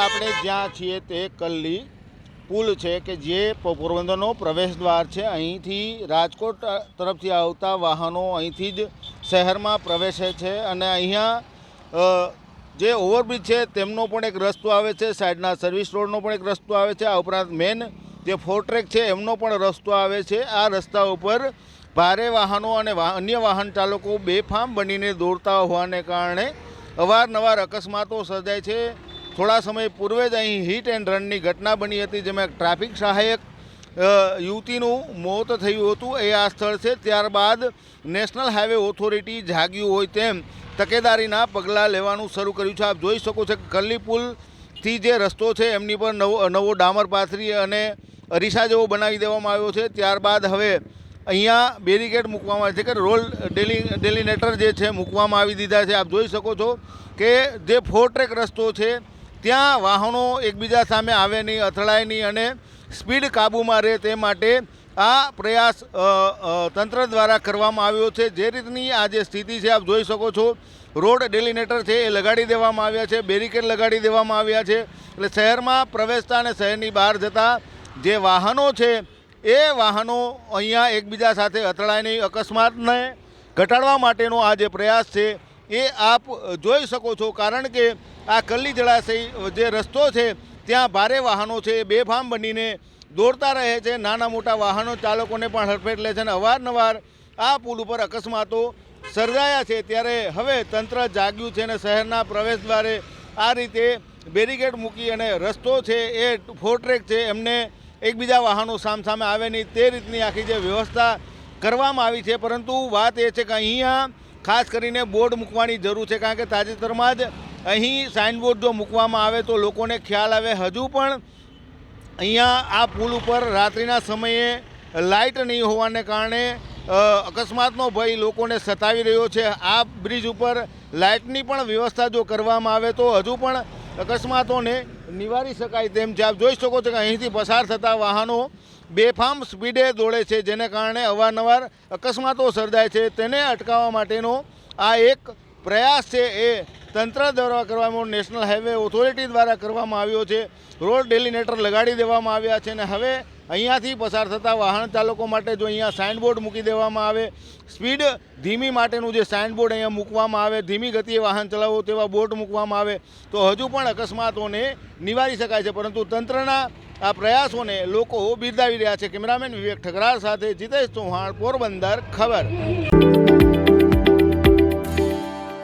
આપણે જ્યાં છીએ તે કલ્લી પુલ છે કે જે પોરબંદરનો પ્રવેશ દ્વાર છે. અહીંથી રાજકોટ તરફથી આવતા વાહનો અહીંથી જ શહેરમાં પ્રવેશે છે અને અહીંયા જે ઓવરબ્રિજ છે તેમનો પણ એક રસ્તો આવે છે. સાઈડના સર્વિસ રોડનો પણ એક રસ્તો આવે છે. આ ઉપરાંત મેન જે ફોરટ્રેક છે એમનો પણ રસ્તો આવે છે. આ રસ્તા ઉપર ભારે વાહનો અને અન્ય વાહન ચાલકો બેફામ બનીને દોડતા હોવાને કારણે અવારનવાર અકસ્માતો સર્જાય છે. થોડા સમય પૂર્વે જ અહીં હિટ એન્ડ રનની ઘટના બની હતી, જેમાં ટ્રાફિક સહાયક યુવતીનું મોત થયું હતું. એ આ સ્થળ છે. ત્યારબાદ નેશનલ હાઈવે ઓથોરિટી જાગ્યું હોય તેમ તકેદારીના પગલાં લેવાનું શરૂ કર્યું છે. આપ જોઈ શકો છો કે કલ્લી પુલથી જે રસ્તો છે, એમની પર નવો નવો ડામર પાથરી અને અરીસા જેવો બનાવી દેવામાં આવ્યો છે. ત્યારબાદ હવે અહીંયા બેરિકેડ મૂકવામાં આવે છે કે રોલ ડેલી, ડેલિનેટર જે છે, મૂકવામાં આવી દીધા છે. આપ જોઈ શકો છો કે જે ફોર ટ્રેક રસ્તો છે ત્યાં વાહનો એકબીજા સામે આવે નહીં, અથડાય નહીં અને સ્પીડ કાબૂમાં રહે તે માટે આ પ્રયાસ તંત્ર દ્વારા કરવામાં આવ્યો છે. જે રીતની આ જે સ્થિતિ છે, આપ જોઈ શકો છો. રોડ ડેલિનેટર છે, એ લગાડી દેવામાં આવ્યા છે, બેરિકેડ લગાડી દેવામાં આવ્યા છે. એટલે શહેરમાં પ્રવેશતા અને શહેરની બહાર જતા જે વાહનો છે, એ વાહનો અહીંયા એકબીજા સાથે અથડાય નહીં. અકસ્માતને ઘટાડવા માટેનો આ જે પ્રયાસ છે, એ આપ જોઈ શકો છો. કારણ કે આ કલ્લી જળાશય જે રસ્તો છે, ત્યાં ભારે વાહનો છે બેફામ બનીને દોડતા રહે છે. નાના મોટા વાહનો ચાલકોને પણ હડફેટ લે છે અને અવારનવાર આ પુલ ઉપર અકસ્માતો સર્જાયા છે. ત્યારે હવે તંત્ર જાગ્યું છે અને શહેરના પ્રવેશ દ્વારે આ રીતે બેરિકેડ મૂકી અને રસ્તો છે, એ ફોરટ્રેક છે, એમને એકબીજા વાહનો સામસામે આવે નહીં. તે રીતની આખી જે વ્યવસ્થા કરવામાં આવી છે. પરંતુ વાત એ છે કે અહીંયા ખાસ કરીને બોર્ડ મૂકવાની જરૂર છે, કારણ કે તાજેતરમાં જ અહીં સાઇનબોર્ડ જો મૂકવામાં આવે તો લોકોને ખ્યાલ આવે. હજુ પણ અહીંયા આ પુલ ઉપર રાત્રિના સમયે લાઇટ નહીં હોવાને કારણે અકસ્માતનો ભય લોકોને સતાવી રહ્યો છે. આ બ્રિજ ઉપર લાઇટની પણ વ્યવસ્થા જો કરવામાં આવે તો હજુ પણ અકસ્માતોને નિવારી શકાય તેમ છે. આપ જોઈ શકો છો કે અહીંથી પસાર થતા વાહનો બેફામ સ્પીડે દોડે છે, જેને કારણે અવારનવાર અકસ્માતો સર્જાય છે. તેને અટકાવવા માટેનો આ એક પ્રયાસ છે એ તંત્ર દ્વારા કરવામાં નેશનલ હાઈવે ઓથોરિટી દ્વારા કરવામાં આવ્યો છે. રોડ ડેલિનેટર લગાડી દેવામાં આવ્યા છે અને હવે અહીંયાથી પસાર થતા વાહન ચાલકો માટે જો અહીંયા સાઇનબોર્ડ મૂકી દેવામાં આવે સ્પીડ ધીમી માટેનું જે સાઇનબોર્ડ અહીંયા મૂકવામાં આવે, ધીમી ગતિએ વાહન ચલાવો તેવા બોર્ડ મૂકવામાં આવે, તો હજુ પણ અકસ્માતોને નિવારી શકાય છે. પરંતુ તંત્રના આ પ્રયાસોને લોકો બિરદાવી રહ્યા છે. કેમેરામેન વિવેક ઠકરાર સાથે જીતેશ ચૌહાણ, પોરબંદર, ખબર.